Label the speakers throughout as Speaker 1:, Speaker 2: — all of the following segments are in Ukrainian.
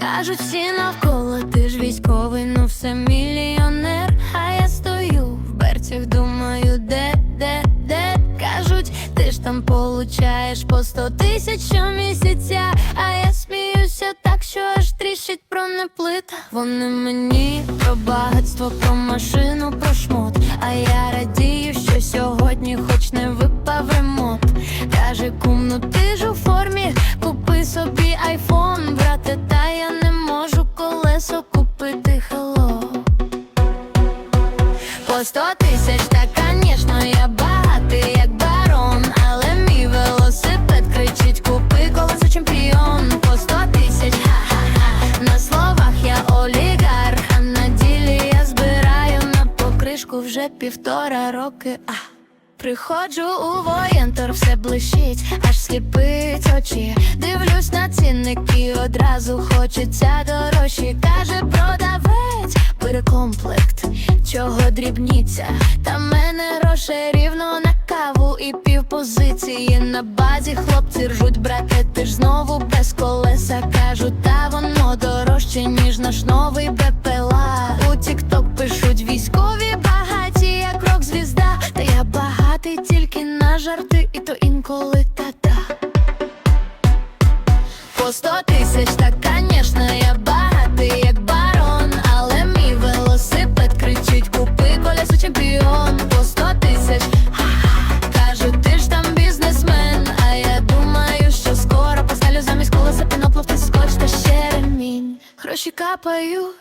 Speaker 1: Кажуть всі навколо, ти ж військовий, ну все мільйонер. А я стою в берцях, думаю, де, де, де кажуть, ти ж там получаєш по сто тисяч щомісяця. А я сміюся так, що аж тріщить бронеплита. Вони мені айфон, брате, та я не можу колесо купити хелло. По сто тисяч, та конечно, я багатий, як барон, але мій велосипед кричить, купи колесо чемпіон. По сто тисяч, ха-ха-ха На словах я олігарх, а на ділі я збираю на покришку вже півтора роки. А. Приходжу у воєнтор, все блищить, аж сліпить очі. Дивлюсь на цінники, одразу хочеться дорожчі. Каже продавець, перекомплект, чого дрібніться. Та мене грошей рівно на каву і півпозиції. На базі хлопці ржуть, брате, ти ж знову без колеса. Кажу, та воно дорожче, ніж наш новий БПЛА. У Тікток пишуть військові жарти, і то інколи та-та. По сто тисяч, так, конечно, я багатий, як барон, але мій велосипед кричить, купи колесо чемпіон. По сто тисяч, ха-ха, кажу, ти ж там бізнесмен. А я думаю, що скоро поставлю замість. Гроші капають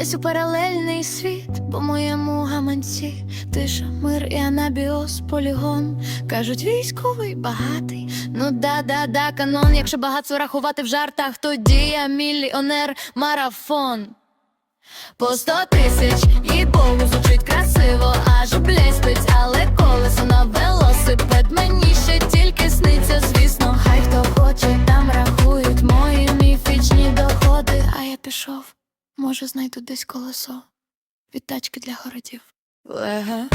Speaker 1: десь у паралельний світ, по моєму гаманці тиша, мир і анабіоз, полігон. Кажуть, військовий багатий. Ну да, да, да, канон. Якщо багатство рахувати в жартах, тоді я мільйонер марафон. По сто тисяч і Богу звучить красиво, аж блестить, але може знайду десь колесо від тачки для городів. Леге.